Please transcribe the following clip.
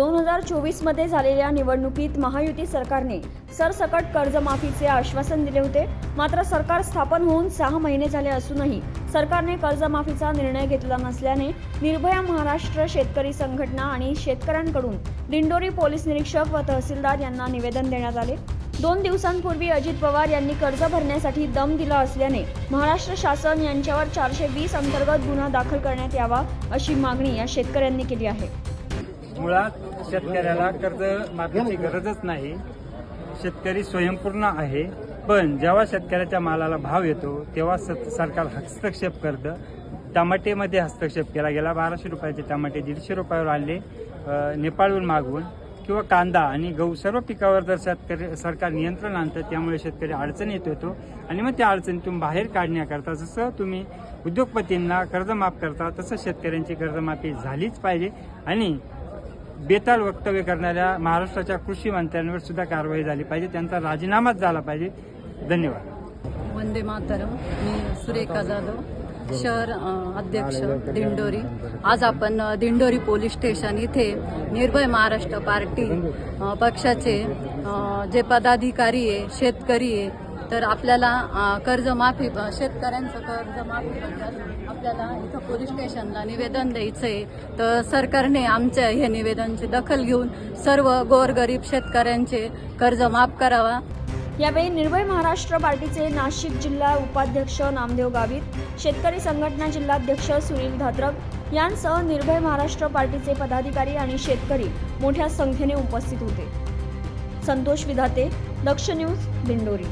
दोन हजार चोवीसमध्ये झालेल्या निवडणुकीत महायुती सरकारने सरसकट कर्जमाफीचे आश्वासन दिले होते. मात्र सरकार स्थापन होऊन सहा महिने झाले असूनही सरकारने कर्जमाफीचा निर्णय घेतला नसल्याने निर्भया महाराष्ट्र शेतकरी संघटना आणि शेतकऱ्यांकडून दिंडोरी पोलीस निरीक्षक व तहसीलदार यांना निवेदन देण्यात आले. दोन दिवसांपूर्वी अजित पवार यांनी कर्ज भरण्यासाठी दम दिला असल्याने महाराष्ट्र शासन यांच्यावर चारशे वीस अंतर्गत गुन्हा दाखल करण्यात यावा अशी मागणी या शेतकऱ्यांनी केली आहे. मुळात शेतकऱ्याला कर्ज माफीची गरजच नाही. शेतकरी स्वयंपूर्ण आहे. पण जेव्हा शेतकऱ्याच्या मालाला भाव येतो तेव्हा स- सरकार हस्तक्षेप करतं. टमाटेमध्ये हस्तक्षेप केला गेला. बाराशे रुपयाचे टमाटे दीडशे रुपयावर आणले अ, नेपाळहून मागवून किंवा कांदा आणि गहू सर्व पिकावर जर शेतकरी सरकार नियंत्रण आणतं त्यामुळे शेतकरी अडचणीत येतो. आणि मग त्या अडचणीतून बाहेर काढण्याकरता जसं तुम्ही उद्योगपतींना कर्जमाफ करता तसं शेतकऱ्यांची कर्जमाफी झालीच पाहिजे. आणि बेताल वक्तव्य करणाऱ्या महाराष्ट्राच्या कृषी मंत्र्यांवर सुद्धा कारवाई झाली पाहिजे. त्यांचा राजीनामाच झाला पाहिजे. धन्यवाद. वंदे मातरम. मी सुरेखा जाधव शहर अध्यक्ष दिंडोरी. आज आपण दिंडोरी पोलीस स्टेशन इथे निर्भय महाराष्ट्र पार्टी पक्षाचे जे पदाधिकारी आहे शेतकरी आहे तर आपल्याला कर्जमाफी शेतकऱ्यांचं कर्जमाफीबद्दल आपल्याला इथं पोलीस स्टेशनला निवेदन द्यायचं आहे तर सरकारने आमच्या हे निवेदनची दखल घेऊन सर्व गोरगरीब शेतकऱ्यांचे कर्ज माफ करावा. यावेळी निर्भय महाराष्ट्र पार्टीचे नाशिक जिल्हा उपाध्यक्ष नामदेव गावित शेतकरी संघटना जिल्हाध्यक्ष सुनील धात्रक यांसह निर्भय महाराष्ट्र पार्टीचे पदाधिकारी आणि शेतकरी मोठ्या संख्येने उपस्थित होते. संतोष विधाते दक्ष न्यूज दिंडोरी.